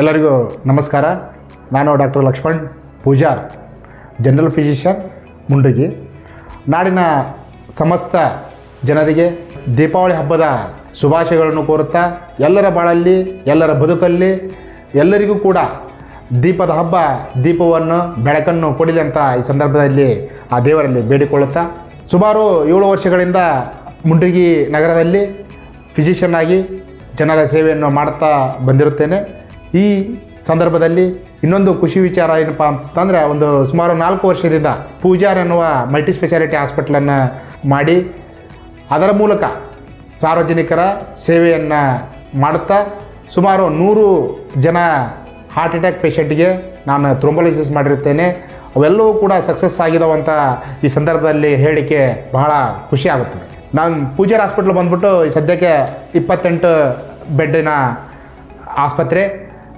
ಎಲ್ಲರಿಗೂ ನಮಸ್ಕಾರ. ನಾನು doctor Lakshman Pujar, general physician, Mundagi. ನಾಡಿನ ಸಮಸ್ತ ಜನರಿಗೆ ದೀಪಾವಳಿ ಹಬ್ಬದ ಶುಭಾಶಯಗಳನ್ನು ಕೋರುತ್ತಾ ಎಲ್ಲರ ಬಾಳಲ್ಲಿ, ಎಲ್ಲರ ಬದುಕಲ್ಲಿ, ಎಲ್ಲರಿಗೂ ಕೂಡ ದೀಪದ ಹಬ್ಬ, ದೀಪವನ್ನು, ಬೆಳಕನ್ನು ಕೊಡಲಿ ಅಂತ ಈ ಸಂದರ್ಭದಲ್ಲಿ ಆ ದೇವರಲ್ಲಿ ಬೇಡಿಕೊಳ್ಳುತ್ತಾ ಸುಮಾರು ಏಳು ವರ್ಷಗಳಿಂದ ಮುಂಡುಗಿ ನಗರದಲ್ಲಿ ಫಿಸಿಷಿಯನ್ ಆಗಿ ಜನರ ಸೇವೆಯನ್ನು ಮಾಡುತ್ತಾ ಬಂದಿರುತ್ತೇನೆ. ಈ ಸಂದರ್ಭದಲ್ಲಿ ಇನ್ನೊಂದು ಖುಷಿ ವಿಚಾರ ಏನಪ್ಪ ಅಂತಂದರೆ ಒಂದು ಸುಮಾರು ನಾಲ್ಕು ವರ್ಷದಿಂದ ಪೂಜಾರ್ ಎನ್ನುವ ಮಲ್ಟಿ ಸ್ಪೆಷಾಲಿಟಿ ಹಾಸ್ಪಿಟ್ಲನ್ನು ಮಾಡಿ ಅದರ ಮೂಲಕ ಸಾರ್ವಜನಿಕರ ಸೇವೆಯನ್ನು ಮಾಡುತ್ತಾ ಸುಮಾರು ನೂರು ಜನ ಹಾರ್ಟ್ ಅಟ್ಯಾಕ್ ಪೇಷಂಟ್ಗೆ ನಾನು ಥ್ರೋಂಬೋಲಿಸಿಸ್ ಮಾಡಿರುತ್ತೇನೆ. ಅವೆಲ್ಲವೂ ಕೂಡ ಸಕ್ಸಸ್ ಆಗಿದಾವಂತ ಈ ಸಂದರ್ಭದಲ್ಲಿ ಹೇಳಿಕೆ ಬಹಳ ಖುಷಿ ಆಗುತ್ತದೆ. ನಾನು ಪೂಜಾರ್ ಹಾಸ್ಪಿಟ್ಲ್ ಬಂದ್ಬಿಟ್ಟು ಸದ್ಯಕ್ಕೆ ಇಪ್ಪತ್ತೆಂಟು ಬೆಡ್ಡಿನ ಆಸ್ಪತ್ರೆ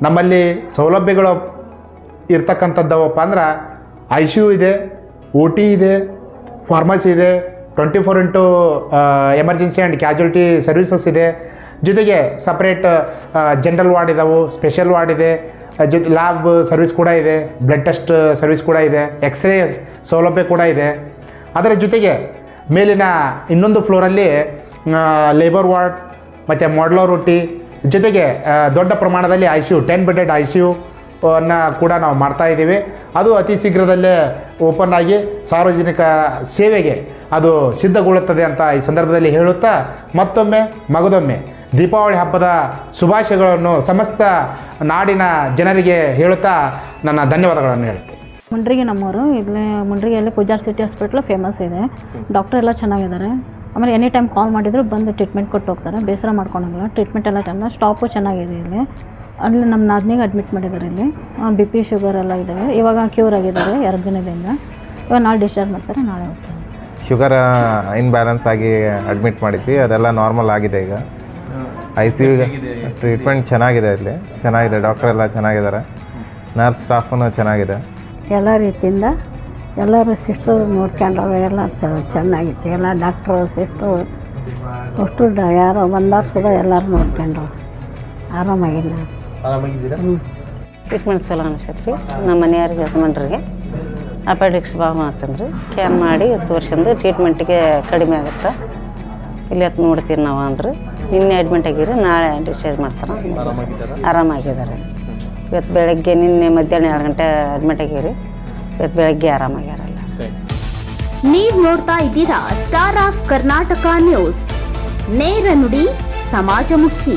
ನಮ್ಮಲ್ಲಿ ಸೌಲಭ್ಯಗಳು ಇರ್ತಕ್ಕಂಥದ್ದವಪ್ಪ ಅಂದ್ರೆ ಐ ಸಿ ಯು ಇದೆ, ಓ ಟಿ ಇದೆ, ಫಾರ್ಮಸಿ ಇದೆ, twenty four into emergency and casualty services ಇದೆ. ಜೊತೆಗೆ ಸಪ್ರೇಟ್ ಜನರಲ್ ವಾರ್ಡ್ ಇದಾವೆ, ಸ್ಪೆಷಲ್ ವಾರ್ಡ್ ಇದೆ ಜೊತೆ ಲ್ಯಾಬ್ ಸರ್ವಿಸ್ ಕೂಡ ಇದೆ, ಬ್ಲಡ್ ಟೆಸ್ಟ್ ಸರ್ವಿಸ್ ಕೂಡ ಇದೆ, ಎಕ್ಸ್ರೇ ಸೌಲಭ್ಯ ಕೂಡ ಇದೆ. ಅದರ ಜೊತೆಗೆ ಮೇಲಿನ ಇನ್ನೊಂದು ಫ್ಲೋರಲ್ಲಿ ಲೇಬರ್ ವಾರ್ಡ್, ಮತ್ತು ಮಾಡ್ಲೋ ರೊಟ್ಟಿ ಜೊತೆಗೆ ದೊಡ್ಡ ಪ್ರಮಾಣದಲ್ಲಿ I C U ten bedded I C U ಅನ್ನು ಕೂಡ ನಾವು ಮಾಡ್ತಾ ಇದ್ದೀವಿ. ಅದು ಅತಿ ಶೀಘ್ರದಲ್ಲೇ ಓಪನ್ ಆಗಿ ಸಾರ್ವಜನಿಕ ಸೇವೆಗೆ ಅದು ಸಿದ್ಧಗೊಳ್ಳುತ್ತದೆ ಅಂತ ಈ ಸಂದರ್ಭದಲ್ಲಿ ಹೇಳುತ್ತಾ ಮತ್ತೊಮ್ಮೆ ಮಗದೊಮ್ಮೆ ದೀಪಾವಳಿ ಹಬ್ಬದ ಶುಭಾಶಯಗಳನ್ನು ಸಮಸ್ತ ನಾಡಿನ ಜನರಿಗೆ ಹೇಳುತ್ತಾ ನನ್ನ ಧನ್ಯವಾದಗಳನ್ನು ಹೇಳ್ತೀನಿ ಮುಂಡ್ರಿಗೆ ನಮ್ಮವರು ಇಲ್ಲಿ ಮುಂಡ್ರಿಗೆಯಲ್ಲಿ ಪೂಜಾರ್ ಸಿಟಿ ಹಾಸ್ಪಿಟ್ಲು ಫೇಮಸ್ ಇದೆ. ಡಾಕ್ಟರ್ ಎಲ್ಲ ಚೆನ್ನಾಗಿದ್ದಾರೆ. ಆಮೇಲೆ ಎನಿ ಟೈಮ್ ಕಾಲ್ ಮಾಡಿದ್ರು ಬಂದು ಟ್ರೀಟ್ಮೆಂಟ್ ಕೊಟ್ಟು ಹೋಗ್ತಾರೆ. ಬೇಸರ ಮಾಡ್ಕೊಳಂಗಿಲ್ಲ ಟ್ರೀಟ್ಮೆಂಟ್ ಎಲ್ಲ ಚೆನ್ನಾಗಿ ಸ್ಟಾಪು ಚೆನ್ನಾಗಿದೆ ಇಲ್ಲಿ. ಅಲ್ಲಿ ನಮ್ಮ ನಾದ್ನಿಗೆ ಅಡ್ಮಿಟ್ ಮಾಡಿದ್ದಾರೆ ಇಲ್ಲಿ. ಬಿ ಪಿ ಶುಗರ್ ಎಲ್ಲ ಇದ್ದಾವೆ ಇವಾಗ ಕ್ಯೂರ್ ಆಗಿದ್ದಾರೆ ಎರಡು ದಿನದಿಂದ. ಇವಾಗ ನಾಳೆ ಡಿಸ್ಚಾರ್ಜ್ ಮಾಡ್ತಾರೆ ನಾಳೆ ಹೋಗ್ತಾರೆ. ಶುಗರ್ ಇನ್ಬ್ಯಾಲೆನ್ಸ್ ಆಗಿ ಅಡ್ಮಿಟ್ ಮಾಡಿದ್ವಿ. ಅದೆಲ್ಲ ನಾರ್ಮಲ್ ಆಗಿದೆ ಈಗ. ಐ ಸಿ ಟ್ರೀಟ್ಮೆಂಟ್ ಚೆನ್ನಾಗಿದೆ ಇಲ್ಲಿ. ಚೆನ್ನಾಗಿದೆ. ಡಾಕ್ಟ್ರೆಲ್ಲ ಎಲ್ಲ ಚೆನ್ನಾಗಿದ್ದಾರೆ. ನರ್ಸ್ ಸ್ಟಾಫೂ ಚೆನ್ನಾಗಿದೆ. ಎಲ್ಲ ರೀತಿಯಿಂದ ಎಲ್ಲರೂ ಸಿಸ್ಟರ್ ನೋಡ್ಕೊಂಡವು ಎಲ್ಲ ಚ- ಚೆನ್ನಾಗಿತ್ತು. ಎಲ್ಲ ಡಾಕ್ಟ್ರು ಸಿಸ್ಟ್ರು ಅಷ್ಟು ಡ ಯಾರೋ ಬಂದಾರ ಸುದ ಎಲ್ಲರೂ ನೋಡ್ಕೊಂಡ್ರು. ಆರಾಮಾಗಿಲ್ಲ. ಟ್ರೀಟ್ಮೆಂಟ್ ಚಲೋ ಅನಿಸೈತೆ ರೀ ನಮ್ಮ ಮನೆಯವ್ರಿಗೆ ಯಜಮಾನ್ರಿಗೆ. ಅಪೆಡಿಕ್ಸ್ ಭಾವ ಅಂತಂದ್ರಿ ಕ್ಯಾನ್ ಮಾಡಿ ತೋರ್ಸ್ಕೊಂಡು ಟ್ರೀಟ್ಮೆಂಟಿಗೆ ಕಡಿಮೆ ಆಗುತ್ತೆ? ಇಲ್ಲಿ ಹತ್ತು ನೋಡ್ತೀವಿ ನಾವು ಅಂದ್ರೆ. ನಿನ್ನೆ ಅಡ್ಮಿಂಟ್ ಆಗಿರಿ ನಾಳೆ ಡಿಸ್ಚಾರ್ಜ್ ಮಾಡ್ತಾರೆ. ಆರಾಮಾಗಿದ್ದಾರೆ? ಇವತ್ತು ಬೆಳಗ್ಗೆ ನಿನ್ನೆ ಮಧ್ಯಾಹ್ನ ಎರಡು ಗಂಟೆ ಅಡ್ಮಿಟ್ ಆಗಿರಿ. ಬೆಳಗ್ಗೆ ಆರಾಮಾಗ್ಯಾರಲ್ಲ ನೀವು ನೋಡ್ತಾ ಇದ್ದೀರಾ ಸ್ಟಾರ್ ಆಫ್ ಕರ್ನಾಟಕ ನ್ಯೂಸ್ ನೇರ ನುಡಿ ಸಮಾಜಮುಖಿ.